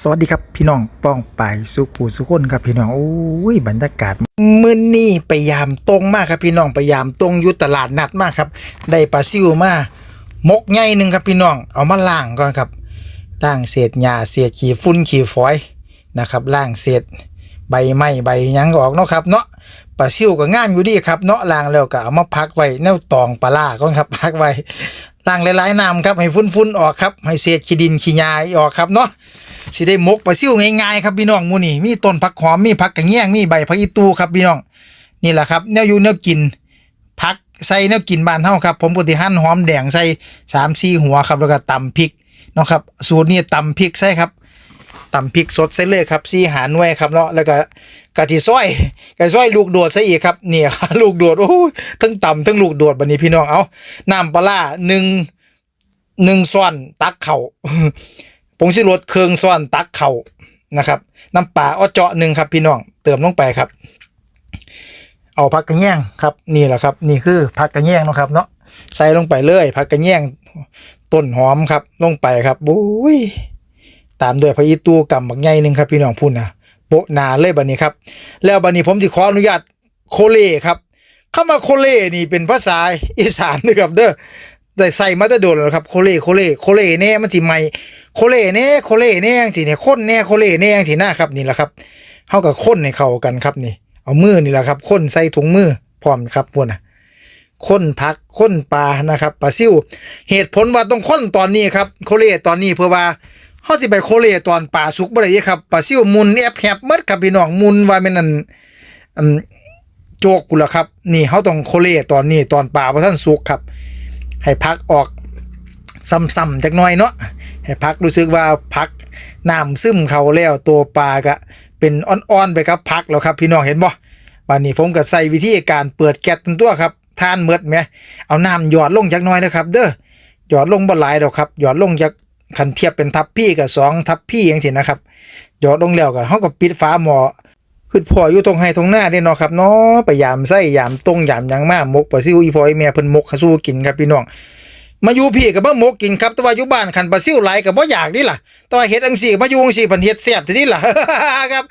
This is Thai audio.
สวัสดีครับพี่น้องป้องไปสุขูสุขคนครับพี่น้องโอ้ยบรรยากาศมื้อนี้ไปยามตรงมากครับพี่น้องไปยามตรงอยู่ตลาดนัดมากครับ ได้ปลาซิวมามกใหญ่หนึ่งครับพี่น้องเอามาล้างก่อนครับล้างเศษหญ้าเศษขี้ฝุ่นขี้ฝอยนะครับล้างเศษใบไม้ใบยังออกเนาะครับเนาะปลาซิวก็งามอยู่ดีครับเนาะล้างแล้วก็เอามาพักไว้แนวตองปลาล่าก่อนครับพักไว้ล้างหลายๆน้ำครับให้ฝุ่นๆออกครับให้เศษขี้ดินขี้หญ้าออกครับเนาะ สิได้มกปลาซิ่วง่ายๆครับพี่น้องมูนี่มีต้นผักหอมมีผักกระเงี้ยงมีใบผักอีตูครับพี่น้องนี่แหละครับแนวอยู่แนวกินผักใส่แนวกินบานเฮาครับ ผมปกติหั่นหอมแดงใส่สามสี่หัวครับแล้วก็ตำพริกนะครับสูตรนี้ตำพริกใส่ครับตำพริกสดใส่เลยครับสี่หาน่วยครับเนาะแล้วก็กะทิซอยกะทิซอยลูกโดดใส่อีกครับเนี่ยลูกโดดโอ้ยทั้งตำทั้งลูกโดดบัดนี้พี่น้องเอาน้ำปลาหนึ่งหนึ่งซ้อนตักเข่า ผงชูรสเครื่องซ้อนตักเข่านะครับ น้ำปลาอ้อเจาะหนึ่งครับพี่น้องเติมลงไปครับ เอาผักกระแยงครับนี่แหละครับ นี่คือผักกระแยงนะครับเนาะใส่ลงไปเลยผักกระแยงต้นหอมครับลงไปครับบุ้ยตามด้วยพระอีตูกำบักใหญ่หนึ่งครับพี่น้องพูดนะโปะนาเลยบัดนี้ครับ แล้วบัดนี้ผมจะขออนุญาตโคเล่ครับคำว่าโคเล่นี่เป็นภาษาอีสานนะครับเด้อ ได้ใส่มาแต่โดนแล้วครับโคเล่โคเล่โคเล่แน่มันสิใหม่โคเล่แน่โคเล่แน่จังซี่เนี่ยข้นแน่โคเล่แน่จังซี่นะครับนี่แหละครับเฮากับข้นให้เข้ากันครับนี่ เอามือนี่แหละครับข้นใส่ถุงมือพร้อมครับพวกน่ะข้นผักข้นปลานะครับปลาซิวเหตุผลว่าต้องข้นตอนนี้ครับโคเล่ตอนนี้เพื่อว่าเฮาสิไปโคเล่ตอนปลาสุกบ่ได้ครับปลาซิวมุนแอบแคบหมดครับพี่น้องมุนว่าแม่นั่นโจกกูละครับ นี่เฮาต้องโคเล่ตอนนี้ตอนปลาบ่ทันสุกครับ ให้พักออกซ้ำๆจักหน่อยเนาะให้พักรู้สึกว่าพักน้ำซึมเขาแล้วตัวปลาก็เป็นอ่อนๆไปครับพักแล้วครับพี่น้องเห็นบ่บัดนี้ผมก็ใส่วิธีการเปิดแก๊สตัวครับทานเมิดไหมเอาน้ำหยอดลงจักหน่อยนะครับเด้อหยอดลงบ่หลายดอกครับหยอดลงจากคันเทียบเป็นทับพี่กับสองทับพี่อย่างที่นะครับหยอดลงแล้วก็เฮาก็ปิดฝาหม้อ คือพ่ออยู่ตรงไห้ตรงหน้าเด้เนาะครับเนาะไปยามไส้ยามตรงยามยังมากมกปลาซิวอีพ่ออีแม่เพิ่นมกให้สู้กินครับพี่น้องมาอยู่พี่กับบ้ามกกินครับแต่ว่าอยู่บ้านขันปลาซิวไหลกับ่อยากนี่ล่ะแต่ว่าเฮ็ดอังสีมาอยู่อังสีผันเฮ็ดแซ่บทีนี้ล่ะครับ